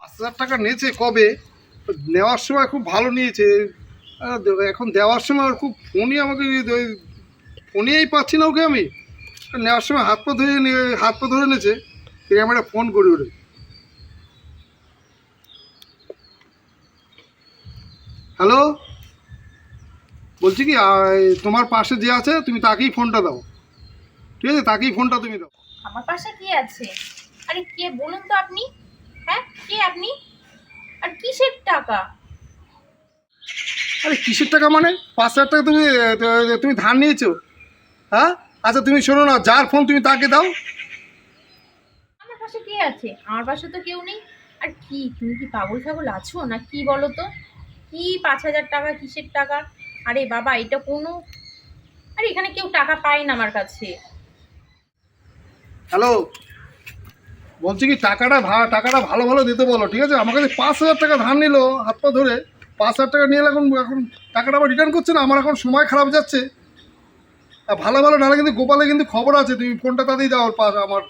পাঁচ হাজার টাকা নিয়েছে কবে? নেওয়ার সময় খুব ভালো নিয়েছে। এখন দেওয়ার সময় খুব ফোনই আমাকে ফোনেই পাচ্ছি না ওকে আমি। নেওয়ার সময় হাত পা ধরে নিয়ে, হাত পা ধরে নিয়েছে। একটা ফোন করি ওরে হ্যালো? বলছি কি তোমার পাশে যে আছে, তুমি তাকেই ফোনটা দাও। ঠিক আছে? তাকেই ফোনটা তুমি দাও। আমার পাশে কে আছে? আরে কে, বলুন তো আপনি। হ্যাঁ? কে আপনি? আর কিসের টাকা? আরে কিসের টাকা মানে? পাঁচ হাজার টাকা তুমি তুমি ধার নিয়েছো? হ্যাঁ? আচ্ছা তুমি শোনো না যার ফোন তুমি তাকে দাও। আমার পাশে কে আছে? আমার পাশে তো কেউ নেই। আর কি তুমি কি পাগল ছাগল আছো না কি বলো তো? কি পাঁচ হাজার টাকা কিসের টাকা? আরে বাবা এটা কোনো আরে এখানে কেউ টাকা পায় না আমার কাছে। হ্যালো বলছি কি টাকাটা ভা- টাকাটা ভালো ভালো দিতে বলো ঠিক আছে? আমার কাছে পাঁচ হাজার টাকা ধার নিল হাত পা ধরে পাঁচ হাজার টাকা নিয়ে এখন এখন টাকাটা আবার রিটার্ন করছে না? আমার এখন সময় খারাপ যাচ্ছে। আর ভালো ভালো নাহলে কিন্তু গোপালে কিন্তু খবর আছে তুমি ফোনটা তাতেই দাও পাশ আমার।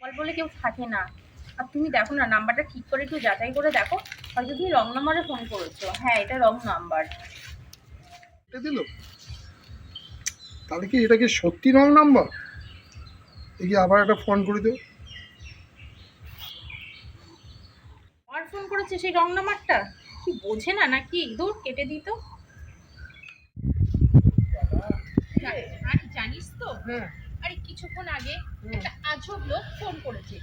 বল বলে কেউ থাকে না। আর তুমি দেখো না নাম্বারটা ঠিক করে একটু যাচাই করে দেখো। হয়তো তুমি রং নাম্বারে ফোন করেছ হ্যাঁ এটা রং নাম্বার। এটা দিল? তাহলে কি এটা কি সত্যি রং নাম্বার? দেখি আবার একটা ফোন করে দেবো করেছে সেই রং নাম্বারটা কি বোঝে না নাকি দূর কেটে দিত? আরে জানিস তো? হ্যাঁ। আরে কিছুক্ষণ আগে একটা আজব লোক ফোন করেছে।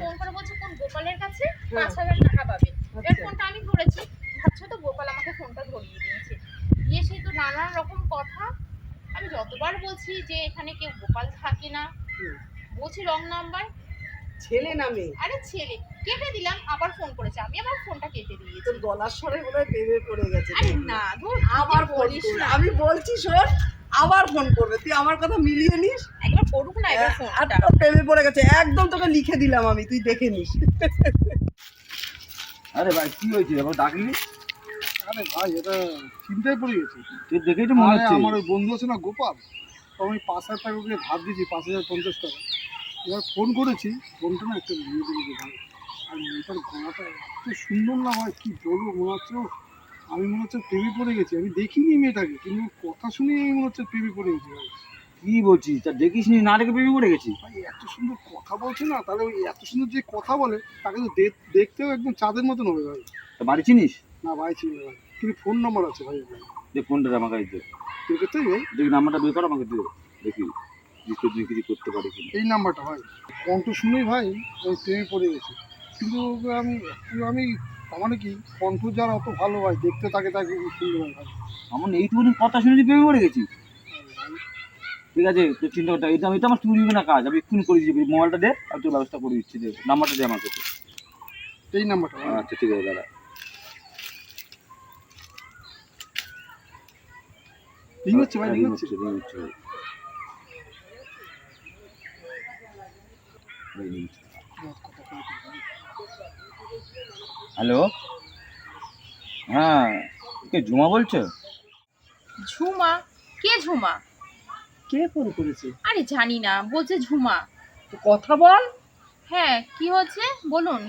ফোন করে বলছে কোন গোপালের কাছে পাঁচ হাজার টাকা পাবে? এবার ফোনটা আমি ধরেছি। ভাবছ তো গোপাল আমাকে ফোনটা ধরিয়ে দিয়েছে। দিয়ে সেই তো নানান রকম কথা। আমি যতবার বলছি যে এখানে কেউ গোপাল থাকে না। বলছি রং নাম্বার। ছেলে নামে আরে ছেলে। কেটে দিলাম আবার ফোন করেছে। আমি আবার ফোনটা কেটে দিয়েছি। তোর গলার স্বরে মনে হয় প্রেমে পড়ে গেছে আরে না ধুর আবার ফোন বলিস না। আমি বলছি শোন আবার ফোন করবে। তুই আমার কথা মিলিয়ে নিস? একবার করুক না এবার আর ফোনটা তোর প্রেমে পড়ে গেছে। একদম তোকে লিখে দিলাম আমি তুই দেখে নিস। আরে ভাই কি হয়েছে এবার ডাকলি? আরে ভাই এটা চিন্তায় পড়ে গেছে। তুই দেখেই তো মনে হচ্ছে। আমার ওই বন্ধু আছে না গোপাল। তো আমি পাঁচ হাজার টাকা করে ধার দিয়েছি পাঁচ হাজার পঞ্চাশ টাকা। এবার ফোন করেছি ফোনটা না একটা ভাই। আর মেয়েটার গলাটা এত সুন্দর না ভাই কি বলব মনে হচ্ছে আমি মনে হচ্ছে প্রেমে পড়ে গেছি আমি দেখিনি মেয়েটাকে কিন্তু কথা শুনেই আমি মনে হচ্ছে প্রেমে পড়ে গেছি। ভাই কি বলছিস তা দেখিস নি না দেখে বেবি পড়ে গেছি? ভাই এত সুন্দর কথা বলছে না তাহলে ওই এত সুন্দর যে কথা বলে তাকে তো দেখ- দেখতেও একদম চাঁদের মতন হবে ভাই। তা বাড়ি চিনিস? না ভাই চিনি ভাই। কিন্তু ফোন নম্বর আছে ভাই ভাই যে ফোনটা আমার কাছে দে। তোর কাছেই ভাই? দেখি নাম্বারটা বের কর আমাকে দে। দেখি কিছু করতে পারি এই নাম্বারটা ভাই। কণ্ঠ শুনেই ভাই ওই প্রেমে পড়ে গেছে। কিন্তু আমি আমি মানে কি কণ্ঠ যার অত ভালো হয় দেখতে তাকে তাকে খুব সুন্দর হয় ভাই আমার এইটুকুনি কথা শুনে তুই বেবি পড়ে গেছি ঠিক আছে তুই চিন্তা করতে এটা এটা আমার চুরি না কাজ আমি এক্ষুনি করে দিচ্ছি মোবাইলটা দে আর তোর ব্যবস্থা করে দিচ্ছি দে নাম্বারটা দে আমাকে। এই নাম্বারটা আচ্ছা ঠিক আছে দাদা রিং হচ্ছে ভাই রিং হচ্ছে। হ্যালো? হ্যাঁ কে ঝুমা বলছো? ঝুমা? কে ঝুমা? কে ফোন করেছে? আরে জানি না বলছে ঝুমা। তো কথা বল। হ্যাঁ কি হচ্ছে বলুন।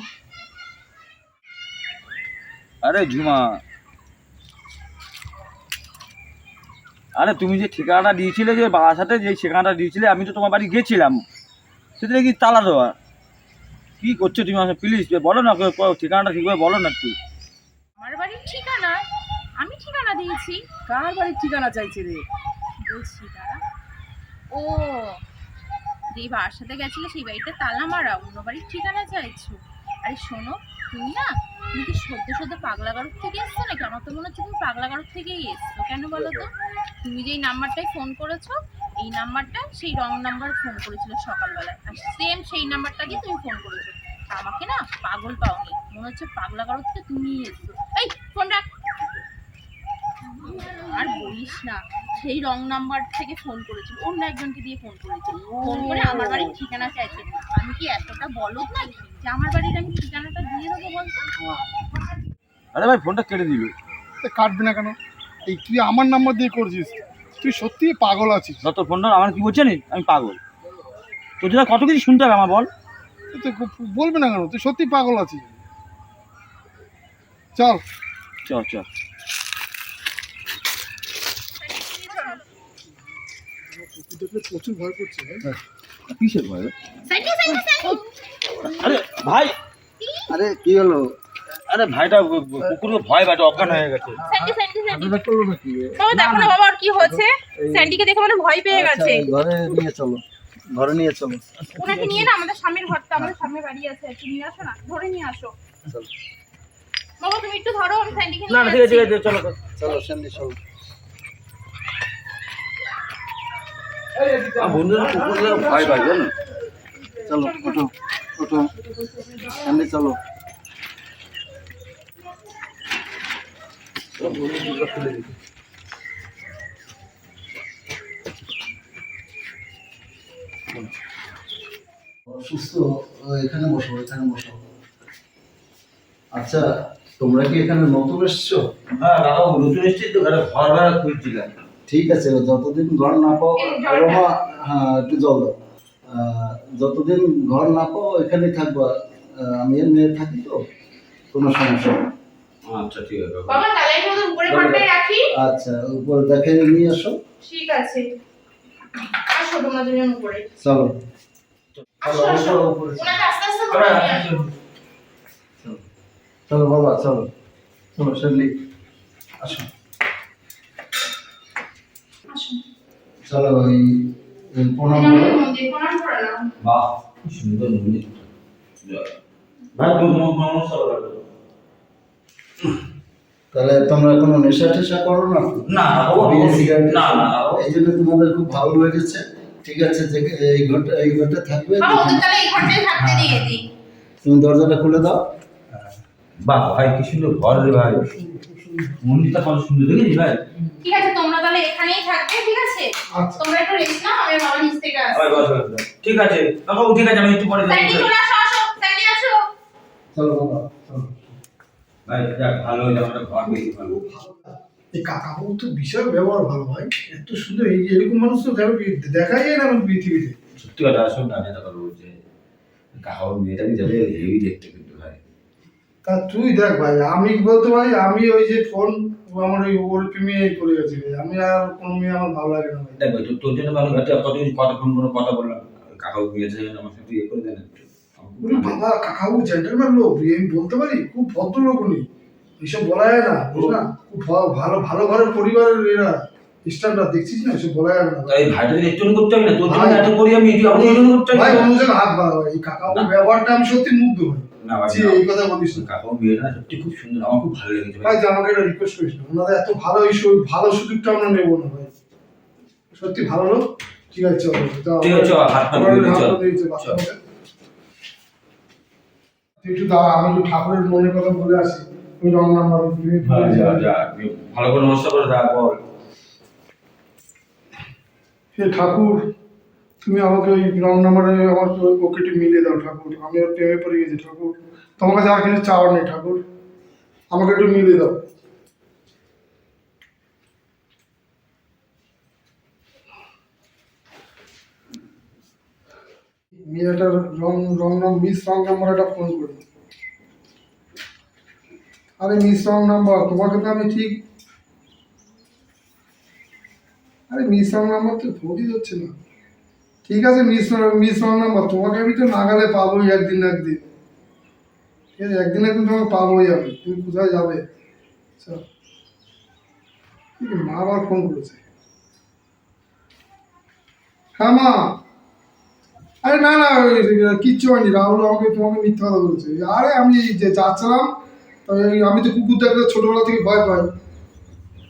আরে ঝুমা। আরে তুমি যে ঠিকানাটা দিয়েছিলে যে বাসাতে যে ঠিকানাটা দিয়েছিলে আমি তো তোমার বাড়ি গেছিলাম। সেটা কি তালা দেওয়া? কি করছ তুমি আমাকে? প্লিজ বলো না ঠিকানাটা ঠিকভাবে বলো না একটু। আমার বাড়ির ঠিকানা? আমি ঠিকানা দিয়েছি। কার বাড়ির ঠিকানা চাইছে রে? বলছি দাঁড়া। ও যেই বাবার সাথে গেছিলে সেই বাড়িতে তালা মারা অন্য বাড়ির ঠিকানা চাইছো। আরে শোনো তুমি না তুমি কি সদ্য সদ্য পাগলাগারু থেকে এসছো নাকি? আমার তো মনে হচ্ছে তুমি পাগলাগারু থেকেই এসছো। কেন বলো তো? তুমি যেই নাম্বারটায় ফোন করেছ এই নাম্বারটা সেই রং নাম্বার ফোন করেছিল সকালবেলায় আর সেম সেই নাম্বারটা দিয়ে তুমি ফোন করেছ। আমাকে না পাগল পাওনি। মনে হচ্ছে পাগলা গারুর থেকে তুমিই এসছো। এই ফোন রাখ। আর বলিস না সেই রং নাম্বার থেকে ফোন করেছিল অন্য একজনকে দিয়ে ফোন করেছিল ফোন করে আমার বাড়ির ঠিকানা চাইছে। আমি কি এতটা বলদ নাকি? যে আমার বাড়ির আমি ঠিকানাটা দিয়ে দেবো বলতো? আরে ভাই ফোনটা কেটে দিল কাটবি না কেন? এই তুই আমার নাম্বার দিয়ে করছিস। তুই সত্যি পাগল আছিস। যত ফোনটা আমার কি বলছে আমি পাগল। তোর যেটা কত কিছু শুনতে হবে আমার বল। এ তো বলবি না কেন? তুই সত্যি পাগল আছিস। চল। চল চল। প্রচুর ভয় করছে হ্যাঁ? কিসের ভয়? আরে ভাই! আরে কি হলো? আরে ভাইটা কুকুরকে ভয় ভাইটা অজ্ঞান হয়ে গেছে। Sandy Sandy Sandy. বাবা দেখো না। বাবা আর কি হচ্ছে স্যান্ডিকে দেখে মানে ভয় পেয়ে গেছে। ঘরে নিয়ে চলো। ঘরে নিয়ে চলো। ওনাকে নিয়ে না আমাদের স্বামীর ঘরটা আমাদের সামনে বাড়ি আছে একটু নিয়ে আসো না ধরে নিয়ে আসো। চলো। বাবা তুমি একটু ধরো আমি স্যান্ডিকে না ঠিক আছে ঠিক আছে চলো চলো। সন্ধে চলো। বন্ধুরা ভয় পায় জানো? চলো ওঠো ওঠো। সন্ধে চলো। এখানে বসো এখানে বসো। আচ্ছা তোমরা কি এখানে নতুন এসছো? হ্যাঁ দাদা নতুন এসেছি তো ঘরে ঘর ভাড়া খুঁজছিলাম ঠিক আছে যতদিন ঘর না পাও রমা হ্যাঁ একটু জল দাও। আহ, যতদিন ঘর না পাও এখানেই থাকবা। আহ, আমি এর মেয়ে থাকি তো কোনো সমস্যা আচ্ছা ঠিক আছে বাবা তাহলে আমি ওদের উপরে ঘরটায় রাখি আচ্ছা উপরে দেখে নিয়ে আসো। ঠিক আছে। আসো তোমরা দুজন উপরে। চলো। আসো চলো আসো। উপরে আস্তে আস্তে ধরে নিয়ে আসো চলো বাবা চলো। চলো আসো। চলো ওই প্রণাম করো। নাও। বাহ কি সুন্দর মন্দির ভাই করো। তাহলে তোমরা কোনো নেশা টেশা করো না? না সিগারেট না এই জন্য তোমাদের খুব ভালো লেগেছে। ঠিক আছে যে এই ঘরটা এই ঘরটা থাকবে দিই। তুমি দরজাটা খুলে দাও। বাহ ভাই কি সুন্দর ঘর রে ভাই। মন্দিরটা কত সুন্দর ভাই? ঠিক আছে তোমরা তাহলে এখানেই থাকবে ঠিক আছে? আচ্ছা। তোমরা একটু রেস্ট নাও আমি বাবা নিচ থেকে আসছি। ঠিক আছে। বাবা ঠিক আছে আমি একটু পরে। চলে বাবা চলো। ভালো হইল আমরা ঘর বেশি ভালো এই কাকাবাবু তো বিশাল ব্যবহার ভালো ভাই। এত সুন্দর এই এরকম মানুষ তো দেখা- যায় না পৃথিবীতে? সত্যি কথা না মেয়েটাকে যাবে হেভি দেখতে কিন্তু ভাই। তা তুই দেখ ভাই আমি বলতে পারি আমি ওই যে ফোন আমার ওই ওর প্রেমে পড়ে গেছে ভাই। আমি আর কোনো মেয়ে আমার ভালো লাগে না দেখ ভাই তোর- জন্য ভালো কতদিন কথা ফোন করে কথা বললাম কাকাও গিয়েছে আমার সাথে ইয়ে করে দেন একটু আমার খুব উনি বাবা কাকাবু জেন্টেলম্যান লোক আমি বলতে পারি? খুব ভদ্র লোক উনি। এসব বলা যায় না না? খুব ভালো ভালো ঘরের পরিবারের এরা। দেখছিস না? এসব বলা যাবে না। তাই ভাইটা একটু করতে হবে না তোর জন্য এত করি আমি এটি এই জন্য করতে ভাই হবে হাত বাড়াবো এই ব্যবহারটা আমি সত্যি মুগ্ধ হই না ভাই এই কথা বলিস না। মেয়েটা সত্যি খুব সুন্দর আমার খুব ভালো লেগেছে ভাই। ভাই আমাকে একটা রিকোয়েস্ট করিস না। ওনাদের এত ভালো এই ভালো সুযোগটা আমরা নেব না ভাই। সত্যি ভালো লোক। ঠিক আছে চলো। ঠিক আছে, চল, হাত পা হাত চল। পা ধুয়ে দিতে বাথরুমে। তুই একটু দাও আমি একটু ঠাকুরের মনের কথা বলে আসি। তুমি রং নাম্বার হ্যাঁ, ভালো করে নমস্কার করে দাও বল। হে ঠাকুর তুমি আমাকে ওই রং নাম্বারে আমার পকেটে মিলিয়ে দাও ঠাকুর। আমি ওর প্রেমে পড়ে গেছি ঠাকুর। তোমার কাছে আর কিছু চাওয়ার নেই ঠাকুর। আমাকে একটু মিলিয়ে দাও। মেয়েটার রং রং মিস রং নাম্বার একটা ফোন করি। আরে মিস রং নাম্বার তোমাকে তো আমি ঠিক আরে মিস রং নাম্বার তো ফোনই হচ্ছে না। ঠিক আছে মিস মিস রং নাম্বার তোমাকে আমি তো নাগালে পাবোই একদিন একদিন। ঠিক আছে, একদিন একদিন তোমাকে পাবোই আমি, তুমি কোথায় যাবে? চল ঠিক মা আবার ফোন করেছে। হ্যাঁ মা। আরে না না কিচ্ছু হয়নি, রাহুল আমাকে তোমাকে মিথ্যা কথা বলেছে। আরে, আমি যে যাচ্ছিলাম আমি তো কুকুর দেখলে ছোটবেলা থেকে ভয় পাই।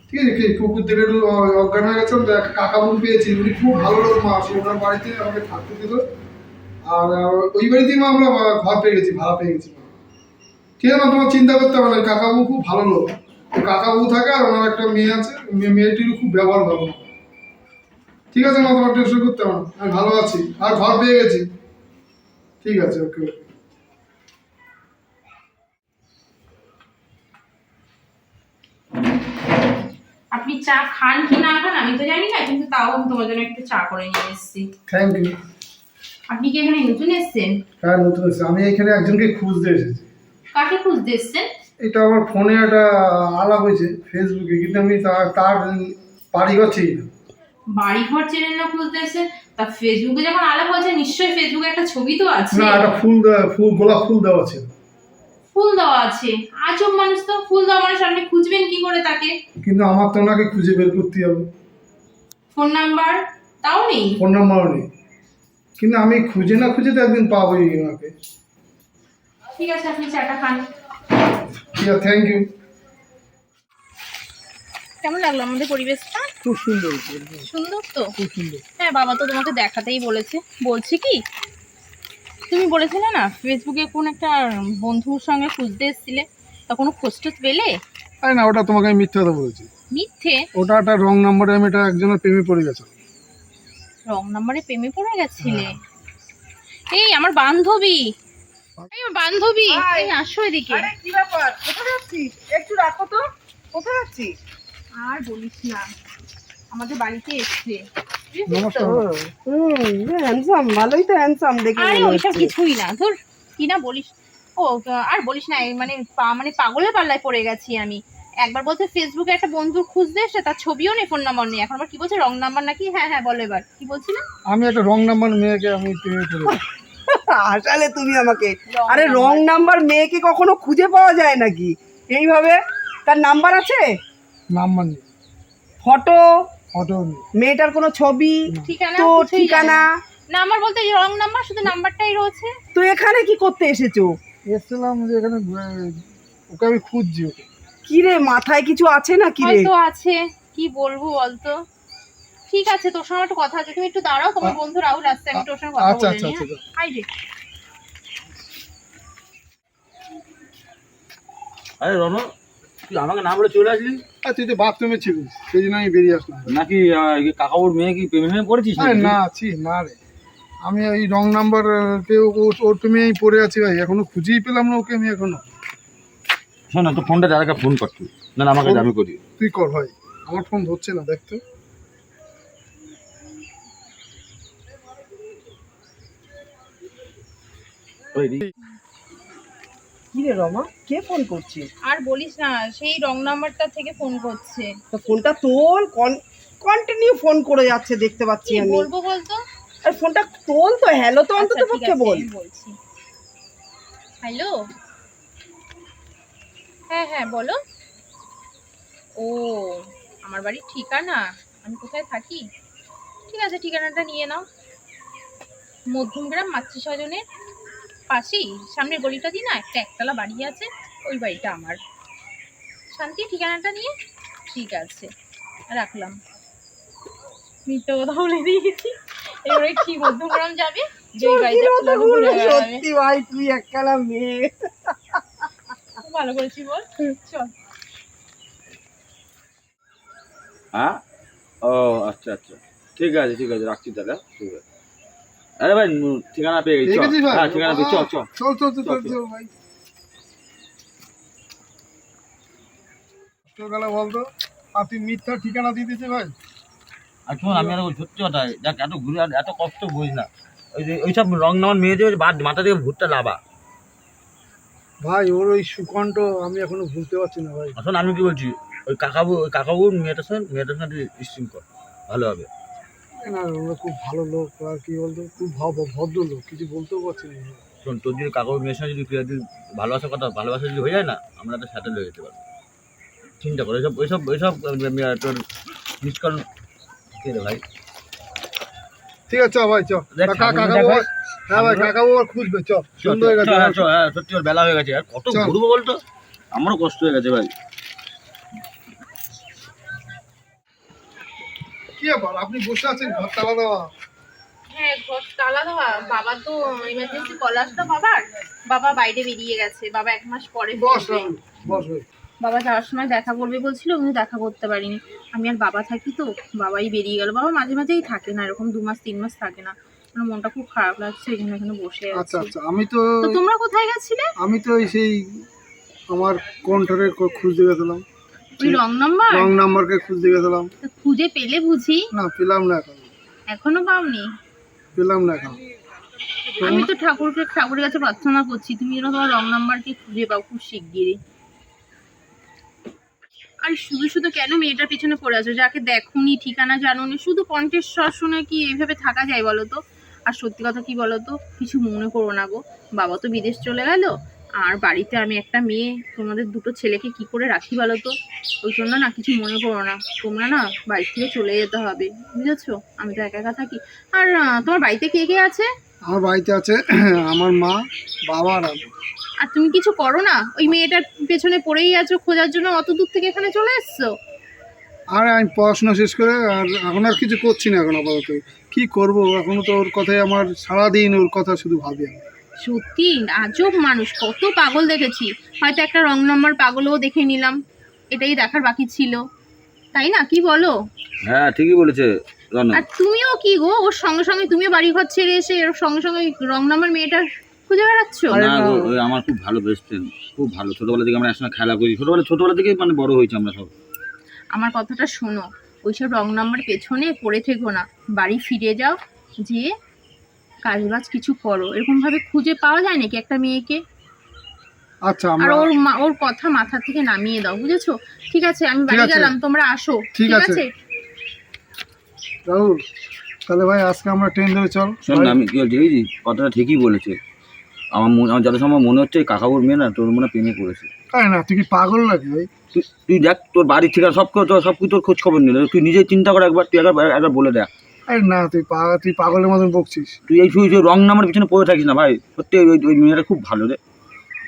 ঠিক আছে কুকুর দেখে একটু অজ্ঞান হয়ে গেছিলাম, তো একটা কাকা বোন পেয়েছি, উনি খুব ভালো লোক মা ওনার বাড়িতে আমাকে থাকতে দিল। আর ওই বাড়িতেই মা, আমরা ঘর পেয়ে গেছি, ভাড়া পেয়ে গেছি ঠিক আছে, মা, তোমার চিন্তা করতে হবে না কাকাবু খুব ভালো লোক। কাকাবু থাকে আর ওনার একটা মেয়ে আছে মেয়েটির খুব ব্যবহার ভালো। ঠিক আছে মা তোমার টেনশন করতে হবে। আমি ভালো আছি। আর ঘর পেয়ে গেছি। ঠিক আছে ওকে ওকে। আপনি চা খান কি না খান আমি তো জানি না কিন্তু তাও আমি তোমার জন্য একটু চা করে নিয়ে এসেছি। থ্যাংক ইউ আপনি কি এখানে নতুন এসেছেন? হ্যাঁ নতুন এসেছি। আমি এখানে একজনকে খুঁজতে এসেছি। কাকে খুঁজতে এসেছেন? এটা আমার ফোনে একটা আলাপ হয়েছে ফেসবুকে কিন্তু আমি তার তার বাড়িঘর চিনি না। বাড়ি ঘর চেনেন না খুঁজতে এসে তা ফেসবুকে যখন আলাপ হয়েছে নিশ্চয়ই ফেসবুকে একটা ছবি তো আছে। না একটা ফুল দেওয়া ফুল গোলাপ ফুল দেওয়া আছে। ফুল দেওয়া আছে। আজব মানুষ তো ফুল দেওয়া মানুষ আপনি খুঁজবেন কি করে তাকে? কিন্তু আমার তো ওনাকে খুঁজে বের করতে হবে। ফোন নাম্বার তাও নেই? ফোন নাম্বারও নেই। কিন্তু আমি খুঁজে না খুঁজে তো একদিন পাবোই ওনাকে। ঠিক আছে আপনি চাটা খান। থ্যাংক ইউ কেমন লাগল আমাদের পরিবেশটা? খুব সুন্দর সুন্দর তো? খুব সুন্দর। হ্যাঁ বাবা তো তোমাকে দেখাতেই বলেছে। বলছি কি তুমি বলেছিলে না ফেসবুকে কোন একটা বন্ধুর সঙ্গে খুঁজতে এসেছিলে? তা কোনো খোঁজ টোজ পেলে? আরে না ওটা তোমাকে আমি মিথ্যা কথা বলেছি। মিথ্যে? ওটা একটা রং নাম্বারে আমি এটা একজনের প্রেমে পড়ে গেছিলাম। রং নাম্বারে প্রেমে পড়ে গেছিলে? এই আমার বান্ধবী। এই আমার বান্ধবী। এই আসো এদিকে। আরে কি ব্যাপার? কোথায় যাচ্ছিস? একটু রাখো তো। কোথায় যাচ্ছিস? আর বলিস না। আমাদের বাড়িতে এসছে। হুম হ্যান্ডসাম ভালোই তো হ্যান্ডসাম দেখে আরে ওইসব কিছুই না। ধর কি না বলিস। ও আর বলিস না এই মানে পা- মানে পাগলের পাল্লায় পড়ে গেছি আমি। একবার বলছে ফেসবুকে একটা বন্ধু খুঁজতে এসে তার ছবিও নেই ফোন নাম্বার নেই। এখন আবার কি বলছে রং নাম্বার নাকি? হ্যাঁ হ্যাঁ বলো এবার। কি বলছিলে? আমি একটা রং নাম্বার মেয়েকে আমি পড়ে তুমি আমাকে। আরে নাম্বার। রং নাম্বার মেয়েকে কখনো খুঁজে পাওয়া যায় নাকি? এইভাবে? তার নাম্বার আছে? নাম্বার নেই ফটো? ফটো নেই। মেয়েটার কোনো ছবি? ঠিকানা তো কিছুই ঠিকানা? নাম্বার বলতে রং নাম্বার শুধু নাম্বারটাই রয়েছে। তো এখানে কি করতে এসেছ? এসেছিলাম যে এখানে ঘুরে- ওকে আমি খুঁজছি ওকে। কি রে মাথায় কিছু আছে না কি রে? হয়তো আছে। কি বলব বলতো? ঠিক আছে তোর সঙ্গে একটু কথা আছে। তুমি একটু দাঁড়াও তোমার আ- বন্ধু রাহুল আসছে আমি তোর সঙ্গে কথা আচ্ছা বলে আচ্ছা নিই আচ্ছা হ্যাঁ? আই রে। আরে রণ তুই আমাকে না বলে চলে আসলি? আর তুই তো বাথরুমে ছিলিস সেই জন্য আমি বেরিয়ে আসলাম। নাকি কাকাবুর মেয়ে কি প্রেমে প্রেমে পড়েছিস আরে না ছি না রে। আমি এই রং নাম্বার ওর প্রেমে আমি পড়ে আছি ভাই এখনও খুঁজেই পেলাম না ওকে আমি এখনও। শোন তো ফোনটা যারা ফোন কর তুই না আমাকে আমি করি তুই কর ভাই আমার ফোন ধরছে না দেখ তো। ওই কি রে রমা? কে ফোন করছে? আর বলিস না সেই রং নাম্বারটা থেকে ফোন করছে। তা ফোনটা তোল কন্টিনিউ ফোন করে যাচ্ছে দেখতে পাচ্ছি কি আমি। বলব বলতো? আর ফোনটা তোল তো হ্যালো তো অন্তত আচ্ছা, ঠিক পক্ষে আছে, বল। আমি বলছি। হ্যালো হ্যাঁ হ্যাঁ বলো। ও আমার বাড়ির ঠিকানা? আমি কোথায় থাকি? ঠিক আছে ঠিকানাটা নিয়ে নাও। মধ্যমগ্রাম মাতৃস্বজনের পাশেই সামনের গলিটা দিয়ে না একটা একতলা বাড়ি আছে ওই বাড়িটা আমার। শান্তি ঠিকানাটা নিয়ে? ঠিক আছে রাখলাম। মিথ্যে কথা বলে দিয়েছি। এবারে কি মধ্যমগ্রাম যাবে। সত্যি ভাই তুই একখানা মেয়ে। ভালো করেছি বল। চল। হ্যাঁ ও আচ্ছা আচ্ছা। ঠিক আছে ঠিক আছে রাখছি তাহলে হ্যাঁ? ঠিক আছে। আরে ভাই ঠিকানা পেয়ে গেছি হ্যাঁ ঠিকানা পেয়ে চল চল। চল চল চল চল ভাই। সকালে বলতো আর তুই মিথ্যা ঠিকানা দিয়ে ভাই। আর শোন আমি আর সত্যি কথা দেখ এত ঘুরে এত কষ্ট বুঝ না। ওই যে ওইসব রং নামান মেয়েদের বাদ মাথা থেকে ভুটটা লাভা ভাই ওর ওই সুকণ্ঠ আমি এখনও ভুলতে পারছি না ভাই। আসলে আমি কি বলছি ওই কাকাবু ওই কাকাবুর মেয়েটার সঙ্গে মেয়েটার সঙ্গে স্ট্রিম কর ভালো হবে। না ওরা খুব ভালো লোক আর কি বলতো খুব ভদ্র লোক কিছু বলতেও পারছি না শোন তোর যদি মেয়ের সঙ্গে যদি তুই যদি ভালোবাসার কথা ভালোবাসা যদি হয়ে যায় না আমরা স্যাটেল হয়ে যেতে পারব চিন্তা করো ওইসব ওইসব ওইসব তোর কে রে ভাই ঠিক আছে চ ভাই চ কাকা কাকা বাবা হ্যাঁ ভাই কাকা বাবা খুঁজবে চ সুন্দর হয়ে গেছে হ্যাঁ, হ্যাঁ, সত্যি ওর বেলা হয়ে গেছে আর কত। ঘুরবো বলতো আমারও কষ্ট হয়ে গেছে ভাই কি ব্যাপার? আপনি বসে আছেন ঘর তালা দেওয়া। হ্যাঁ ঘর তালা দেওয়া। বাবা তো ইমার্জেন্সি কল বাবার। বাবা বাইরে বেরিয়ে গেছে। বাবা এক মাস পরে বস। বস বাবা যাওয়ার সময় দেখা করবে বলছিল কিন্তু দেখা করতে পারিনি। আমি আর বাবা থাকি তো বাবাই বেরিয়ে গেল। বাবা মাঝে মাঝেই থাকে না এরকম দু মাস তিন মাস থাকে না। আমার মনটা খুব খারাপ লাগছে এখানে এখানে বসে আচ্ছা আছি। আচ্ছা আমি তো তোমরা কোথায় গেছিলে? আমি তো সেই আমার কন্ট্রাক্টের খুঁজতে গেছিলাম ওই রং নাম্বার রং নাম্বারকে খুঁজতে গেছিলাম। খুঁজে পেলে বুঝি। না পেলাম না এখন। এখনও পাওনি? পেলাম না এখন। আমি তো ঠাকুরকে ঠাকুরের কাছে প্রার্থনা করছি তুমি যেন তোমার রং নাম্বারকে খুঁজে পাও খুব শিগগিরই। আর শুধু শুধু কেন মেয়েটার পিছনে পড়ে আছো? যাকে দেখুনি ঠিকানা জানুনি শুধু কণ্ঠেশ্বর শুনে কি এইভাবে থাকা যায় বলো তো? আর সত্যি কথা কি বলো তো? কিছু মনে করো না গো। বাবা তো বিদেশ চলে গেল আর বাড়িতে আমি একটা মেয়ে তোমাদের দুটো ছেলেকে কি করে রাখি বলো তো? ওই জন্য না কিছু মনে করো না। তোমরা না বাড়ি থেকে চলে যেতে হবে বুঝেছ? আমি তো একা একা থাকি। আর তোমার বাড়িতে কে কে আছে? আমার বাড়িতে আছে আমার মা বাবা আর আমি। আর তুমি কিছু করো না? ওই মেয়েটার পেছনে পড়েই আছো খোঁজার জন্য অত দূর থেকে এখানে চলে এসছো? আর আমি পড়াশোনা শেষ করে আর এখন আর কিছু করছি না এখন আপাতত। কি করব? এখনও তো ওর কথাই আমার সারাদিন ওর কথা শুধু ভাবি আমি। সত্যি? আজব মানুষ কত পাগল দেখেছি। হয়তো একটা রং নম্বর পাগলও দেখে নিলাম। এটাই দেখার বাকি ছিল। তাই না? কি বলো? হ্যাঁ ঠিকই বলেছে আর তুমিও কি গো? ওর সঙ্গে সঙ্গে তুমিও বাড়ি ঘর ছেড়ে এসে এর সঙ্গে সঙ্গে রং নম্বর মেয়েটার খুঁজে বেড়াচ্ছ? না। গো, ওই আমার খুব ভালো বেস্ট ফ্রেন্ড খুব ভালো। ছোটবেলা থেকে আমরা একসঙ্গে খেলা করি ছোটবেলা ছোটবেলা মানে বড় হয়েছে আমরা সব। আমার কথাটা শোনো ওইসব রং নাম্বার পেছনে পড়ে থেকো না। বাড়ি ফিরে যাও যে কাজ বাজ কিছু করো। এরকম ভাবে খুঁজে পাওয়া যায় নাকি একটা মেয়েকে? আচ্ছা আর আমরা ওর মা- ওর কথা মাথা থেকে নামিয়ে দাও বুঝেছ? ঠিক আছে আমি বাড়ি গেলাম তোমরা আসো ঠিক আছে। রাহুল তাহলে ভাই আজকে আমরা ট্রেন ধরে চল। শোন আমি কি বলছি এই কথাটা ঠিকই বলেছে। আমার মনে আমার যত সময় মনে হচ্ছে কাকাবুর মেয়ে না তোর মনে প্রেমে পড়েছে। তাই না তুই কি পাগল নাকি ভাই? তুই তুই দেখ তোর বাড়ির ঠিকানা সব তোর সব কিছু তোর খোঁজ খবর নিলে? তুই নিজে চিন্তা কর একবার তুই একবার একবার বলে দেখ। আরে না তুই তুই পাগলের মতন বকছিস। তুই এই শুধু রং নাম্বার পিছনে পড়ে থাকিস না ভাই। সত্যি ওই ওই মেয়েটা খুব ভালো রে।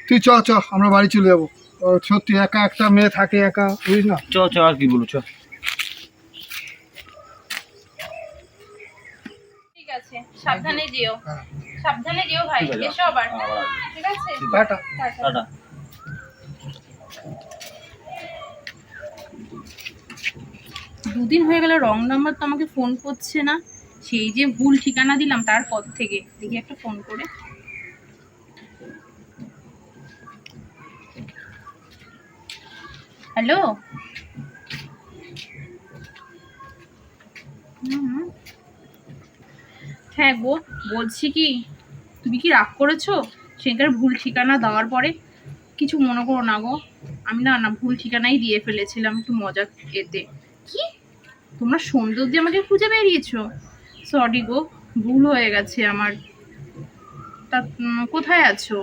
তুই চ চ আমরা বাড়ি চলে যাব। সত্যি একা একটা মেয়ে থাকে একা বুঝিস না? চ চ আর কি বলছো চ। ঠিক আছে সাবধানে যেও। হ্যাঁ। সাবধানে যেও ভাই এসো আবার। ঠিক আছে? টাটা। টাটা। দুদিন হয়ে গেল, রং নাম্বার তো আমাকে ফোন করছে না। সেই যে ভুল ঠিকানা দিলাম তারপর থেকে। দেখি একটা ফোন করে। হ্যালো হ্যাঁ গো, বলছি কি, তুমি কি রাগ করেছ? সেখানে ভুল ঠিকানা দেওয়ার পরে। কিছু মনে করো না গো, আমি না না, ভুল ঠিকানাই দিয়ে ফেলেছিলাম একটু মজা এতে। কি? তোমরা সুন্দর দিয়ে আমাকে খুঁজে বেরিয়েছ। সরি গো, ভুল হয়ে গেছে আমার। তা কোথায় আছো?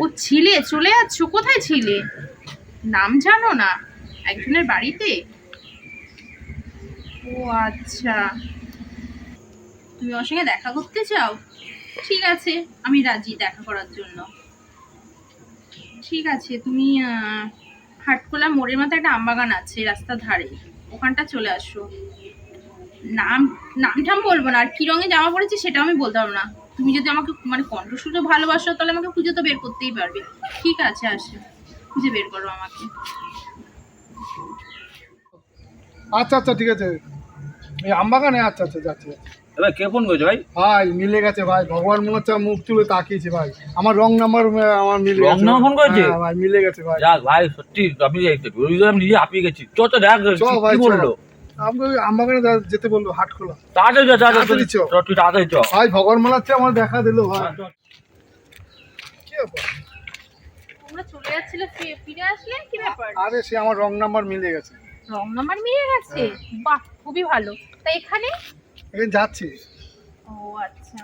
ও ছিলে, চলে যাচ্ছ? কোথায় ছিলে? নাম জানো না? একজনের বাড়িতে? ও আচ্ছা। তুমি ওর সঙ্গে দেখা করতে চাও? ঠিক আছে, আমি রাজি দেখা করার জন্য। ঠিক আছে, তুমি হাটকোলা মোড়ের মাথায় একটা আমবাগান আছে, রাস্তার ধারে। ওখানটা চলে আসো। নাম নাম ঠাম বলব না। আর কি রঙে জামা পড়েছি সেটা আমি বলতাম না। তুমি যদি আমাকে মানে কণ্ঠস্বর ভালোবাসো, তাহলে আমাকে খুঁজে তো বের করতেই পারবে। ঠিক আছে, আসে। খুঁজে বের করো আমাকে। আচ্ছা আচ্ছা ঠিক আছে। এই আমবাগানে আচ্ছা আচ্ছা যাচ্ছি। এবার কে ফোন করেছে ভাই? ভাই মিলে গেছে ভাই। ভগবান মনে হচ্ছে মুখ তুলে তাকিয়েছে ভাই। আমার রং নাম্বার আমার মিলে রং নাম্বার ফোন করেছে? হ্যাঁ, ভাই মিলে গেছে ভাই। যাক ভাই সত্যি আমি আমি নিজে হাঁপিয়ে গেছি। চ চ দেখ চ ভাই কি। বলল? আমাকে ওই যেতে বলল হাট খোলা। তাড়াতাড়ি চ তাড়াতাড়ি চ। তুই তাড়াতাড়ি চ। ভাই ভগবান মনে হচ্ছে আমার দেখা দিলো ভাই। কি? তোমরা চলে যাচ্ছিলে ফিরে আসলে? কি ব্যাপার? আরে সে আমার রং নাম্বার মিলে গেছে। রং নাম্বার মিলে গেছে? বাহ খুবই ভালো। তা এখানে? এখানে যাচ্ছি। ও আচ্ছা।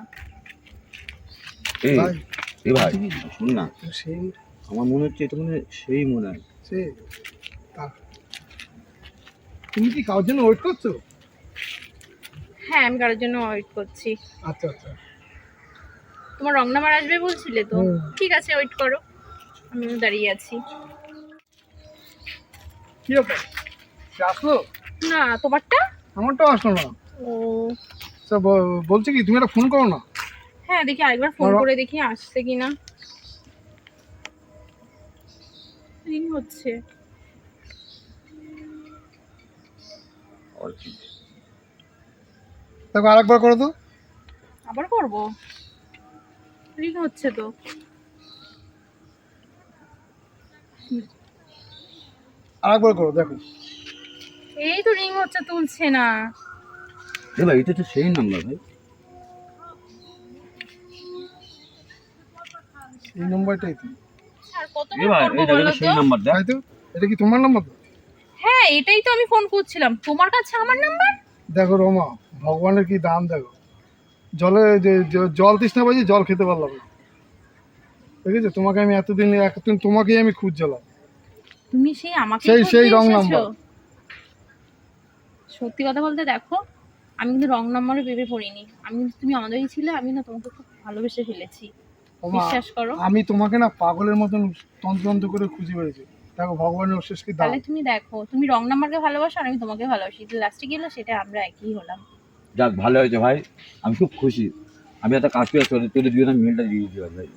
এই ভাই। এই ভাই শুন না। সেই। আমার মনে হচ্ছে এটা মানে সেই মনে হয়। সে তুমি কি কারোর জন্য ওয়েট করছ? হ্যাঁ আমি কারোর জন্য ওয়েট করছি। আচ্ছা আচ্ছা। তোমার রং নাম্বার আসবে বলছিলে তো? ঠিক আছে ওয়েট করো। আমিও দাঁড়িয়ে আছি। কি ব্যাপার? আসলো? না তোমারটা? আমারটাও আসলো না। বলছি কি তুমি একটা ফোন করো না? হ্যাঁ দেখি আরেকবার ফোন করে দেখি আসছে কিনা। রিং হচ্ছে। তারপর আরেকবার করো তো। আবার করব? রিং হচ্ছে তো। আরেকবার করো দেখো। এই তো রিং হচ্ছে তুলছে না। এটা তো সেই নাম্বার ভাই। এই নম্বরটাই তো। আর কত এ ভাই করব এটা তো সেই তো? নাম্বার দেখ। তো? এটা কি তোমার নাম্বার তো এটাই তো আমি ফোন করছিলাম। তোমার কাছে আমার নাম্বার দেখো রমা ভগবানের কি দাম দেখো। জলে যে জল তৃষ্ণা পাইছি জল খেতে পারলাম না। ঠিক আছে তোমাকে আমি এতদিন এতদিন তোমাকেই আমি খুঁজছিলাম। তুমি সেই আমাকে সেই- সেই এসেছ? number। সত্যি কথা বলতে দেখো আমি কিন্তু রং নাম্বারে ভেবে পড়িনি। আমি কিন্তু তুমি আমাদেরই ছিলে আমি না তোমাকে খুব ভালোবেসে ফেলেছি। বিশ্বাস করো। আমি তোমাকে না পাগলের মতন তন্ত্র করে খুঁজে পেয়েছি দেখো ভগবানের অশেষ কি তাহলে তুমি দেখো তুমি রং নাম্বারকে ভালোবাসো আর আমি তোমাকে ভালোবাসি। লাস্টে গেলে সেটা আমরা একই হলাম। যাক ভালো হয়েছে ভাই। আমি খুব খুশি। আমি একটা কাজ পেয়ে তোদের তোদের দুজনে মেলটা দিয়ে দিতে ভাই।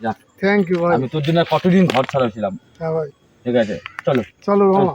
যাক। থ্যাংক ইউ ভাই। আমি তোর জন্য কতদিন ঘর ছাড়া ছিলাম হ্যাঁ ভাই। ঠিক আছে চলো। চলো রমা